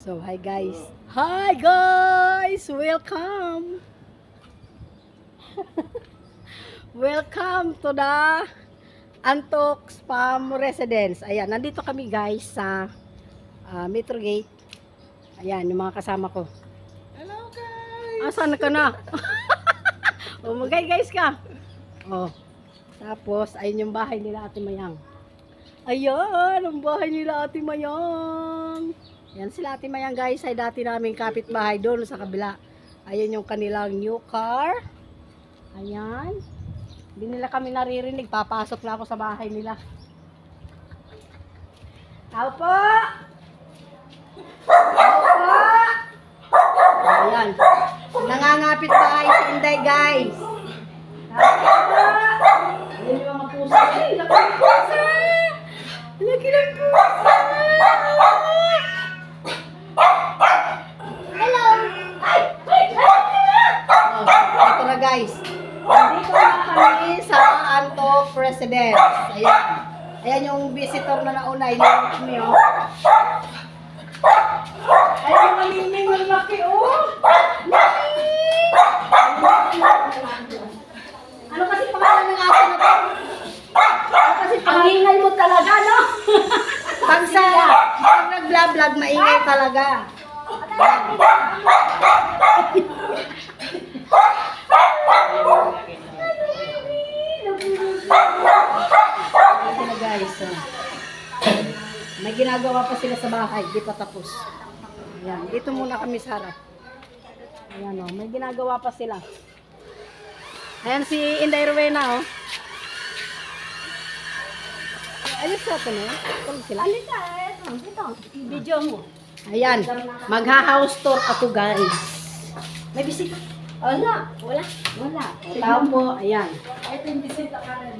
So, hi guys. Hi guys! Welcome! Welcome to the Antok Spam Residence. Ayan, nandito kami guys sa ah, Metro Gate. Ayan, yung mga kasama ko. Hello guys! Asan ka na? oh, magay guys ka. Oh. Tapos, ayun yung bahay nila Ate Mayang. Ayan, ang bahay nila Ate Mayang. Yan sila Ate Mayang guys, ay dati naming kapitbahay doon sa kabila. Ayan yung kanilang new car. Ayan. Hindi nila kami naririnig. Papasok na ako sa bahay nila. Tao po! Ayan. Nangangapit bahay si Inday guys. Tao po! Ayan yung mga pusa. Ay, laki ng pusa! Laki ng pusa! Hello! Ay! Ay! Oh, ito na guys. Nandito na kami sa Antok Residence. Ayan. Ayan yung visitor na nauna. Yung kami oh. Ay, yung maliming ang laki oh. Ano kasi pangalan ng aso na to? Ano kasi Ang ingay mo talaga, no? Pag sa pag nag-vlog, maingay talaga. Ito na guys. oh. May ginagawa pa sila sa bahay, di pa tapos. Ayan, dito muna kami sa harap. Ayan oh, may ginagawa pa sila. Ayan si Inday Rowena oh. Alis sa ito na? Tulog sila? Halika, eto, ito. Video mo. Ayan, magha-house tour ako guys. May bisita. Wala, wala, wala. Tao po, ayan. Ito yung bisita ka rin.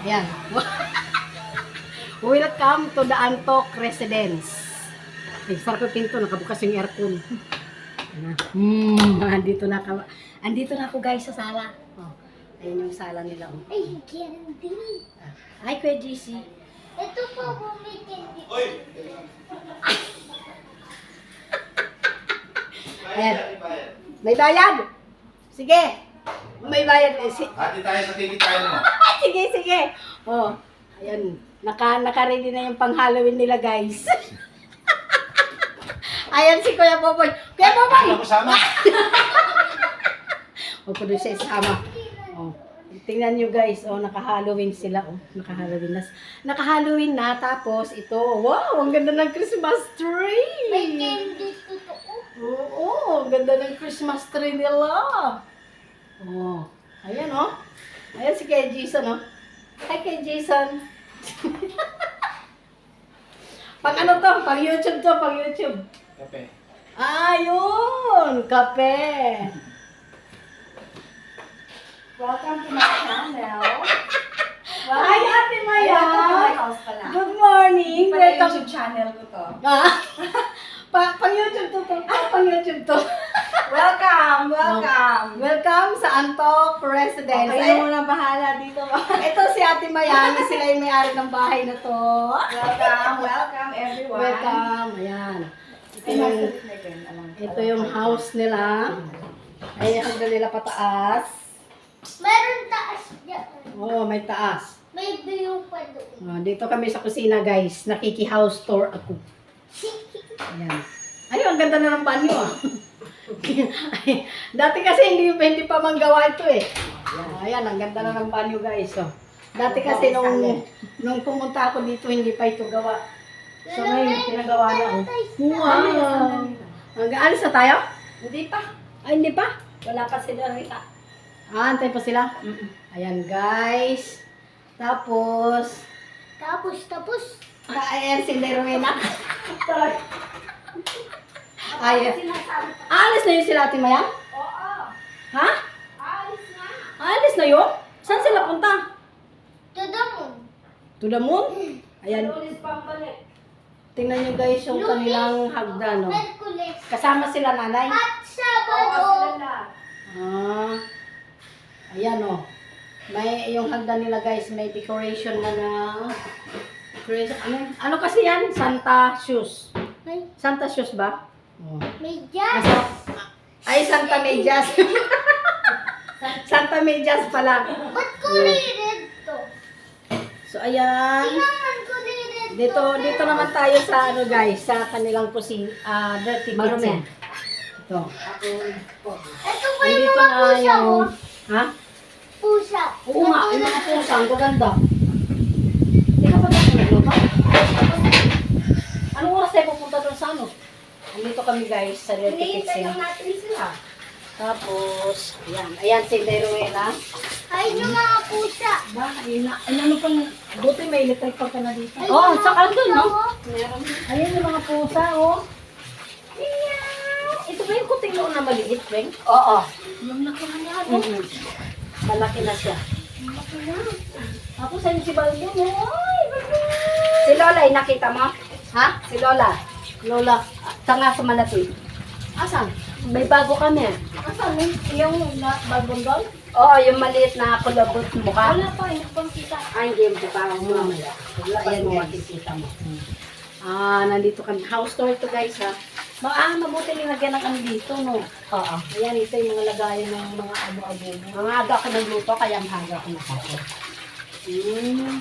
Ayan. Welcome to the Antok Residence. Ay, sarap yung pinto, nakabukas yung aircon. Hmm, andito na ka. Andito na ako guys sa sala. Oh, ayan yung sala nila. Oh. Ay, candy. Hi, Kuya GC. Ito po may candy. Ayan. May bayad. Sige. May bayad. Eh, si- Hati tayo sa kikitayan mo. Ah, sige, sige. Oh, ayan. Naka, naka-ready na yung pang-Halloween nila, guys. ayan si Kuya Popoy. Kuya Popoy! Ano ko sama? Huwag ko doon siya isama. Oh. Tingnan nyo guys, oh, naka-Halloween sila. Oh, naka-Halloween na. Naka-Halloween na, tapos ito, wow, ang ganda ng Christmas tree! May candy. Oo, ganda ng Christmas tree nila. Oh, ayan oh. Ayan si Kay Jason oh. Hi Kay Jason. pang ano to? Pang YouTube to, pang YouTube. Kape. Ayun, kape. Welcome to my channel. Hi, Ate Maya. Welcome to my house pala. Good morning. Pala Welcome. YouTube channel ko to. Ah, pa, pang YouTube to, to. Pa, pang YouTube to. Welcome, welcome. Welcome sa Antok Residence. Okay, Ay, mo na bahala dito ito si Ate Maya, sila yung may-ari ng bahay na to. Welcome, welcome everyone. Welcome. Ayan. Ito Ay, yung, nasa alam ito yung house nila. Ayan, hanggang nila pataas. Meron taas dyan. Oo, oh, may taas. May view pa doon. Oh, dito kami sa kusina, guys. Nakiki-house tour ako. Ayan. Ay, ang ganda na ng banyo, ah. Ay, dati kasi hindi, hindi pa manggawa ito, eh. Ayan, ang ganda na ng banyo, guys. Oh. Dati kasi nung, nung pumunta ako dito, hindi pa ito gawa. So, ngayon, pinagawa na, oh. Wow! Hanggang alis na tayo? Hindi pa. Ay, hindi pa? Wala pa sila rita. Ah, antay pa sila? Ayan, guys. Tapos, Tapos, tapos. Ah, ayan si Lerwena. Ko. Alis na yun sila, Ate Maya? Oo. Ha? Alis na. Alis na yun? Saan sila punta? To the moon. To the moon? Ayan. Tingnan nyo guys yung kanilang hagdan, no? Merkules. Kasama sila nanay. At Sabado. Ah. Ayan, oh. May, yung hagdan nila guys, may decoration na na Chris, ano, ano kasi yan? Santa Shoes. May, Santa Shoes ba? Oh. may jazz. Nasa, ay, Santa Medias. Santa Medias pala. Ba't kulay red to? So, ayan. Naman kulay red Dito, dito naman tayo sa ano guys, sa kanilang kusina, ah, dirty kitchen. Ito. Ito pa yung Andito mga na pusa yung, oh. ha? Pusa. Oo nga, yung mga pusa, ang gaganda. Hindi ka pa tayo nagluto? Anong oras tayo pupunta doon sa ano? Andito kami guys, sa dirty Hinihintay kitchen. lang natin sila. Tapos, ayan, ayan si Deruela. Ay, yung mga pusa. Ba, ayun na, ayun, ano pang, buti may electric pa ka na dito. Ay, Oh, doon, pusa, no? oh. Meron. Ayan yung mga pusa, oh. Meow. Ito ba yung kuting noon na maliit, Weng? Oo. Yung nakuha niya. Mm-hmm. Malaki na siya. Tapos ayun si Baldo, oh. Si Lola, ay nakita mo? Ha? Si Lola. Lola, tanga sa malaki. Asan? May bago kami. Asan? Yung na, bagong doll? Oo, yung maliit na kulabot mukha. Wala pa, hindi pang kita. Ay, hindi mo pa mo mamaya. Wala yan mo makikita mo. Ah, nandito kami. House tour to guys ha. Ma ah, mabuti nilagyan ng ano dito, no? Oo. Ayan, ito yung mga lagayan ng mga abo-abo. Ang aga ko nagluto, kaya ang aga ko nakako. Hmm.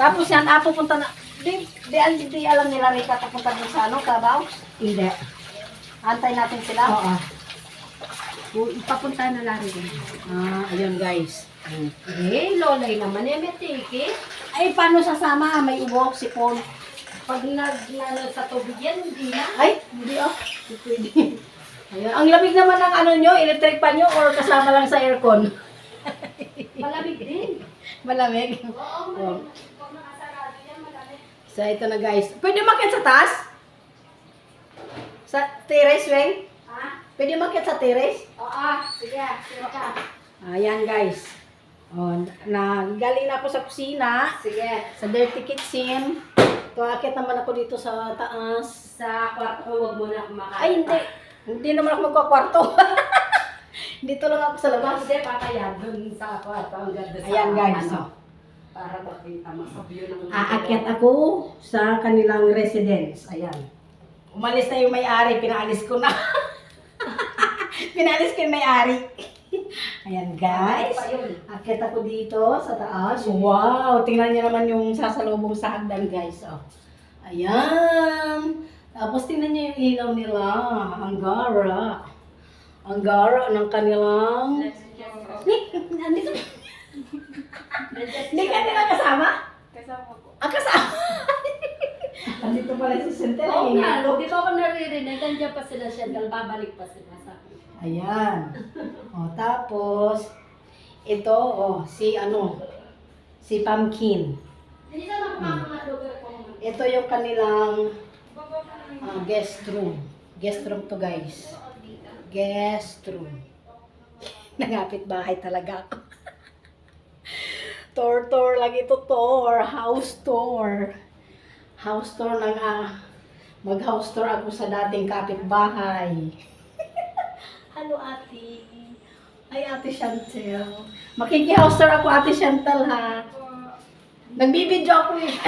Tapos yan, ah, pupunta na. Di, di, di, di alam nila Rika pupunta din sa ano, Kabaw? Hindi. Antay natin sila? Oo. Papunta na lang rin. Ah, ayun guys. Hmm. Eh, lolay naman eh, may ticket. Ay, paano sasama? May ubo, sipon. Pag nag, sa tubig yan, hindi na. Ay, hindi ah. Hindi pwede. Ayun. Ang lamig naman ng ano nyo, electric pan nyo or kasama lang sa aircon? Malamig din. Malamig. Oo, Oh. Pag nakasarado yan, malamig. So, ito na guys. Pwede makit sa taas? Sa terrace, Weng? Ha? Pwede makit sa terrace? Oo, sige, sige ka. Ayan guys. Oh, na galing na ako sa kusina, Sige. sa dirty kitchen. Tuwakit naman ako dito sa taas. Sa kwarto ko, huwag mo na kumakain. Ay, hindi. Hindi naman ako magkakwarto. dito lang ako sa labas. Hindi, papaya dun sa kwarto. Ang ganda sa Ayan guys. ano, oh. Para makita view ng Aakyat ako sa kanilang residence. Ayan. Umalis na yung may-ari, pinaalis ko na. pinaalis ko yung may-ari. Ayan guys. Akyat ako dito sa taas. Wow! Tingnan niyo naman yung sasalubong sa hagdan guys. Oh. Ayan. Tapos tingnan niyo yung ilaw nila. Ang gara. Ang gara ng kanilang... Nandito. Hindi ka nila kasama? Kasama ko. Ang kasama. Andito pala si Sintel. Oo eh. nga, di ba ako naririnig? Nandiyan pa sila siya, babalik pa sila sa akin. Ayan. O, tapos, ito, oh, si ano, si Pumpkin. Hindi na ako mga lugar ko. Ito yung kanilang ah, guest room. Guest room to guys. Guest room. Nangapit bahay talaga ako. Tour tour lang ito tour. House tour. House tour ng ah, mag house tour ako sa dating kapitbahay. Hello ate. Ay ate Chantel. Makiki-house tour ako ate Chantel ha. Nagbibidyo ako eh.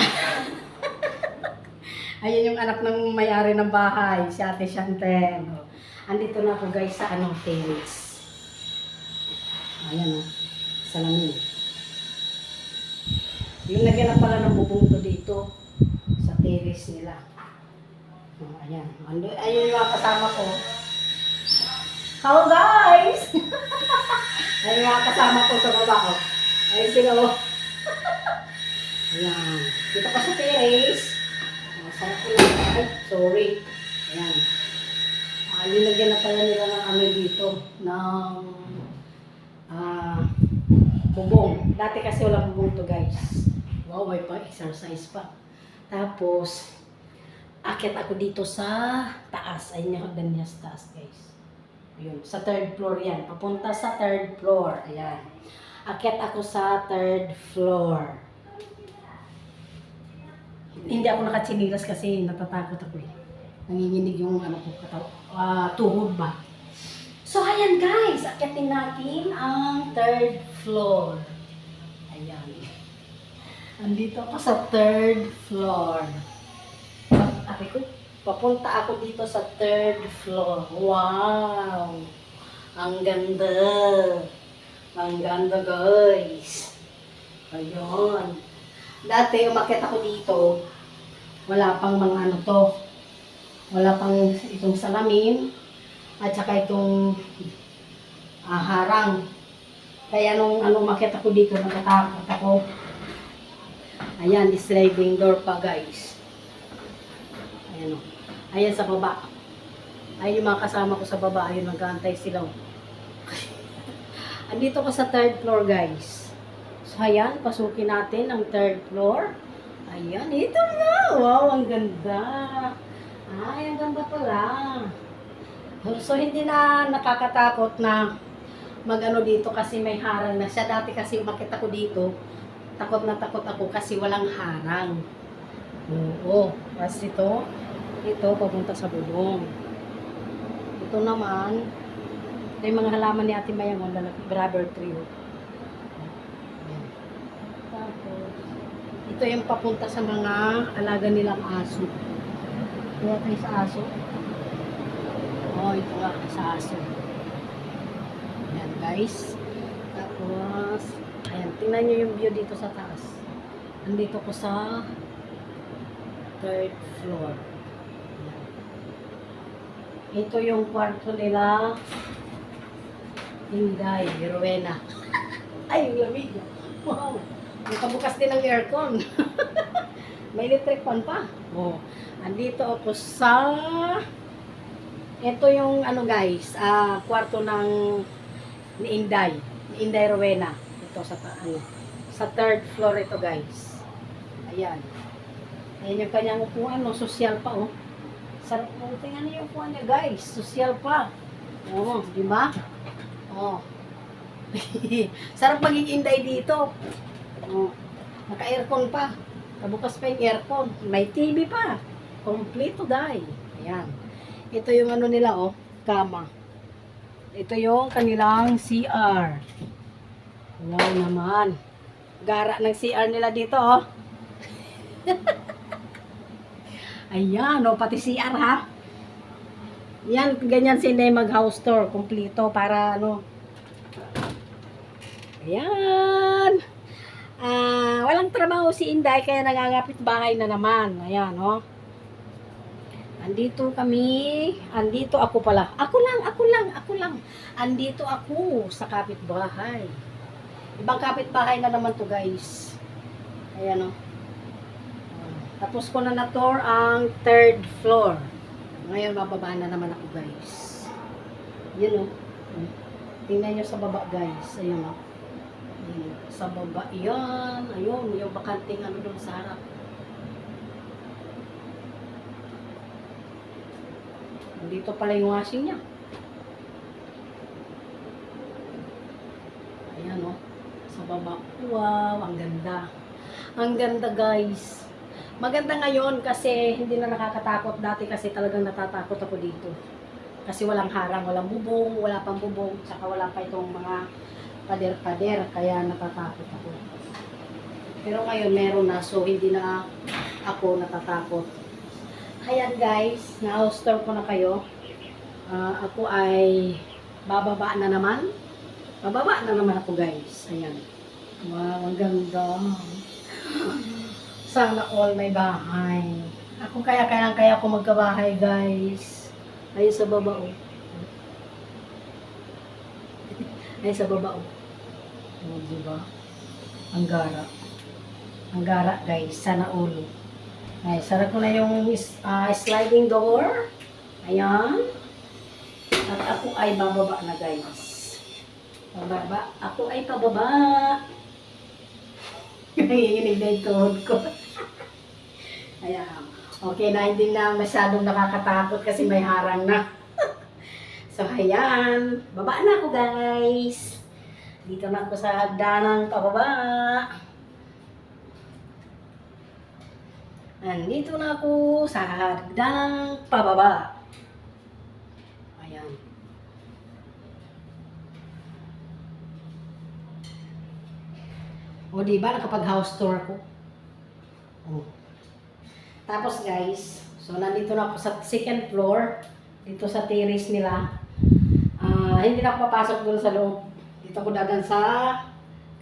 Ayan yung anak ng may-ari ng bahay, si Ate Chantel. Andito na ako guys sa ano, terrace. Ayan o, salamin. Yung lagyan na pala ng bubong to dito sa terrace nila. Oh, ayan. Ayun yung mga kasama ko. Hello guys! ayun yung mga kasama ko sa baba ko. Ayun sila oh. Ayan. Dito ka sa terrace. Ah, sarap ko lang. Ay, sorry. Ayan. Ah, linagyan na pala nila ng ano dito. Ng ah, bubong. Dati kasi walang bubong to guys. Wow, may pa exercise pa. Tapos, akit ako dito sa taas. Ayun yung niya sa taas guys. Yun, sa third floor yan. Papunta sa third floor. Ayan. Akit ako sa third floor. Hindi ako nakatsinilas kasi natatakot ako eh. Nanginginig yung ano ko, kataw, ah, tuhod ba. So, ayan guys, akitin natin ang third floor. Ayan. Andito ako sa third floor. Sabi ko, papunta ako dito sa third floor. Wow! Ang ganda! Ang ganda guys! Ayun. Dati umakit ako dito, wala pang mga ano to. Wala pang itong salamin at saka itong ah, harang. Kaya nung ano umakit ako dito, natatakot ako. Ayan, sliding door pa guys. Ayan o. Ayan sa baba. Ayun yung mga kasama ko sa baba. Ayun, nag-aantay sila. oh. Andito ko sa third floor guys. So ayan, pasukin natin ang third floor. Ayan, ito na. Wow, ang ganda. Ay, ang ganda pala. So hindi na nakakatakot na mag-ano dito kasi may harang na siya. Dati kasi umakit ako dito, takot na takot ako kasi walang harang. Oo. Kasi ito, ito papunta sa bubong. Ito naman, ito yung mga halaman ni Ate Mayang, ang lalaki, rubber tree. oh. Tapos, ito yung papunta sa mga alaga nilang aso. Kaya tayo sa aso. Oh, ito nga, sa aso. Ayan guys. Tapos, ayan, tingnan nyo yung view dito sa taas. Andito ko sa third floor. Ayan. Ito yung kwarto nila. Inday, Rowena. Ay, yung lamig. Wow. Nakabukas din ng aircon. May electric fan pa. Oh. Andito ako sa ito yung ano guys, ah kwarto ng ni Inday, ni Inday Rowena. Ito sa ano, sa third floor ito guys. Ayan. Ayan yung kanyang upuan, no, social pa oh. Sarap mo, tingnan niyo yung upuan niya guys, social pa. Oo, di ba? Oh. Sarap maging Inday dito. Oh. Naka-aircon pa. Kabukas pa yung aircon. May TV pa. Kompleto dahil. Ayan. Ito yung ano nila, oh, kama. Ito yung kanilang CR. Wow naman. Gara ng CR nila dito, oh. Ayan, oh, pati CR, ha? Yan, ganyan si Inday mag-house tour. Kompleto para, ano. Ayan. Ah, walang trabaho si Inday, kaya nangangapit bahay na naman. Ayan, oh. Andito kami, andito ako pala. Ako lang, ako lang, ako lang. Andito ako sa kapitbahay. Ibang kapitbahay na naman to guys. Ayan o. Tapos ko na na-tour ang third floor. Ngayon, mababa na naman ako guys. Yun o. Tingnan nyo sa baba guys. Ayun o. Ayun, Sa baba, yan. Ayun, yung bakanting ano doon sa harap. Dito pala yung washing niya. Ayan o. Sa baba. Wow, ang ganda. Ang ganda guys. Maganda ngayon kasi hindi na nakakatakot. Dati kasi talagang natatakot ako dito. Kasi walang harang, walang bubong, wala pang bubong, tsaka wala pa itong mga pader-pader. Kaya natatakot ako. Pero ngayon meron na, so hindi na ako natatakot. Ayan guys, tour ko na kayo. Ah, ako ay bababa na naman. Bababa na naman ako guys. Ayan. Wow, ang ganda. Sana all may bahay. Ako kaya kaya kaya ako magkabahay guys. Ayun sa baba oh. Ayun sa baba oh. Oh, diba? Ang gara. Ang gara guys. Sana all. Ay, sarap ko na yung ah, sliding door. Ayan. At ako ay bababa na guys. Bababa. Ako ay pababa. Nanginginig na yung tuhod ko. Ayan. Okay na, hindi na masyadong nakakatakot kasi may harang na. so, ayan. Baba na ako guys. Dito na ako sa hagdanang pababa. Nandito na ako sa hagdanang pababa. Ayan. O, di ba? Nakapag house tour ako. Oh. Tapos guys, so nandito na ako sa second floor. Dito sa terrace nila. Ah, hindi na ako papasok doon sa loob. Dito ako dadan sa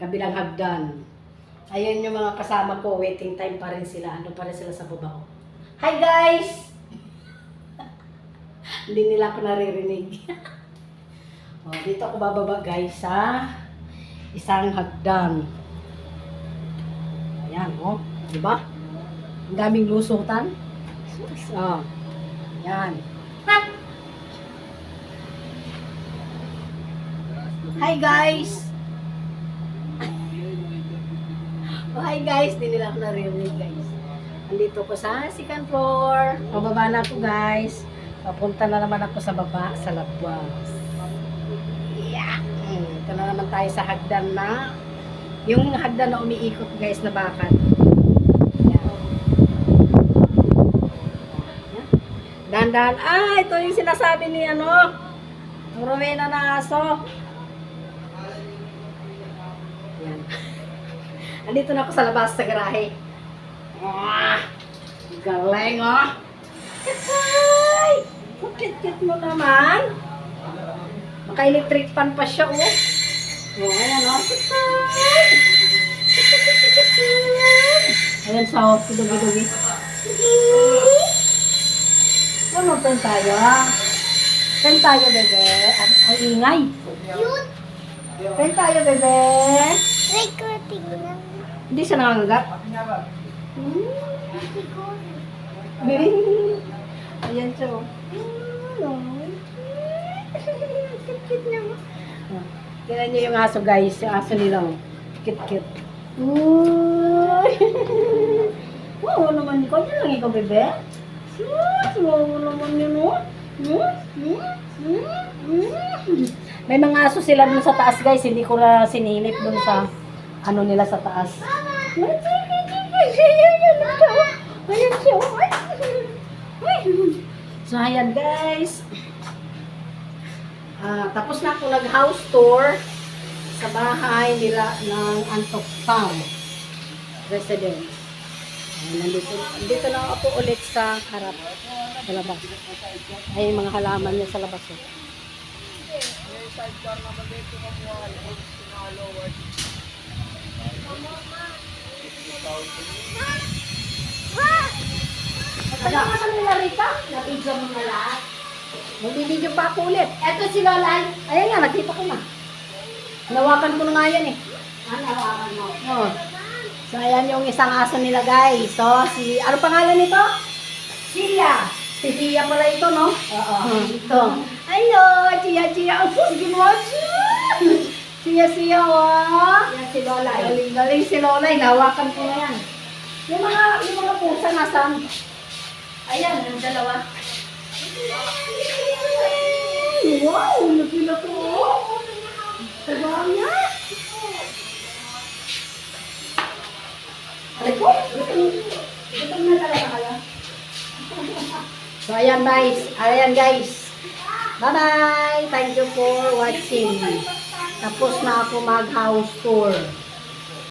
kabilang hagdan. Ayun yung mga kasama ko, waiting time pa rin sila. Ano pa rin sila sa baba ko. Hi guys! Hindi nila ako naririnig. oh, dito ako bababa guys sa isang hagdan. Ayan, oh. Diba? Ang daming lusutan. Oh. Yan. Hi guys! Oh, hi guys! Di nila ako naririnig guys. Andito ko sa second floor. Pababa na ako guys. Papunta na naman ako sa baba, sa labas. Yeah! Mm, Ito na naman tayo sa hagdan na yung hagdan na umiikot guys na bakal. Yan. Dandan. Ah, ito yung sinasabi ni ano, ang Rowena na aso. Yan. Andito na ako sa labas sa garahe. Ah, galing oh. Kakay! Kukit-kit mo naman. Maka-electric fan pa siya oh. Oh, ayan. Kakay! Ayan sa oh, dugi-dugi. Ano pen tayo ah? Pen tayo bebe. Ang ang ingay. Cute. Pen tayo bebe. Recording lang. Hindi siya nangangagat. Hmm. Bebe. Ayan siya oh. Kit-kit niya mo. Oh, Tingnan niyo yung aso guys. Yung aso nila oh. Kit-kit. Uy! Wow naman ko. Yan lang ikaw bebe. Hmm, Wow naman yun oh. Hmm? Hmm? Hmm? Hmm? May mga aso sila dun sa taas guys. Hindi ko na sinilip dun sa ano nila sa taas. Oh. Oh. So, ayan guys. Ah, tapos na ako nag-house tour sa bahay nila ng Antok Farm Residence. Ayan, nandito, nandito na ako ulit sa harap, sa labas. Ay, mga halaman niya sa labas. Oh. Ano ka sa nila Rita? Nabidyo mo na lahat. Magbibideo pa ako ulit. Eto si Lolan. Ayan nga, nakita ko na. Nawakan ko na nga yan eh. Ano, hawakan mo. Oh. So, ayan yung isang aso nila guys. So, si, ano pangalan nito? Sila. Si Tia pala ito, no? Oo. Oh, ito. Hello, Tia, Tia. Ang sige mo, Tia, Tia, oh. Yan si Lola. Galing, galing si Lola. Nawakan ko na yan. Yung mga, yung mga pusa nasan? Ayan, yung dalawa. Wow, nakila ko. Sabaya. Aray ko, gutom, gutom na talaga kayo. So, ayan guys. Ayan guys. Bye-bye. Thank you for watching. Tapos na ako mag-house tour.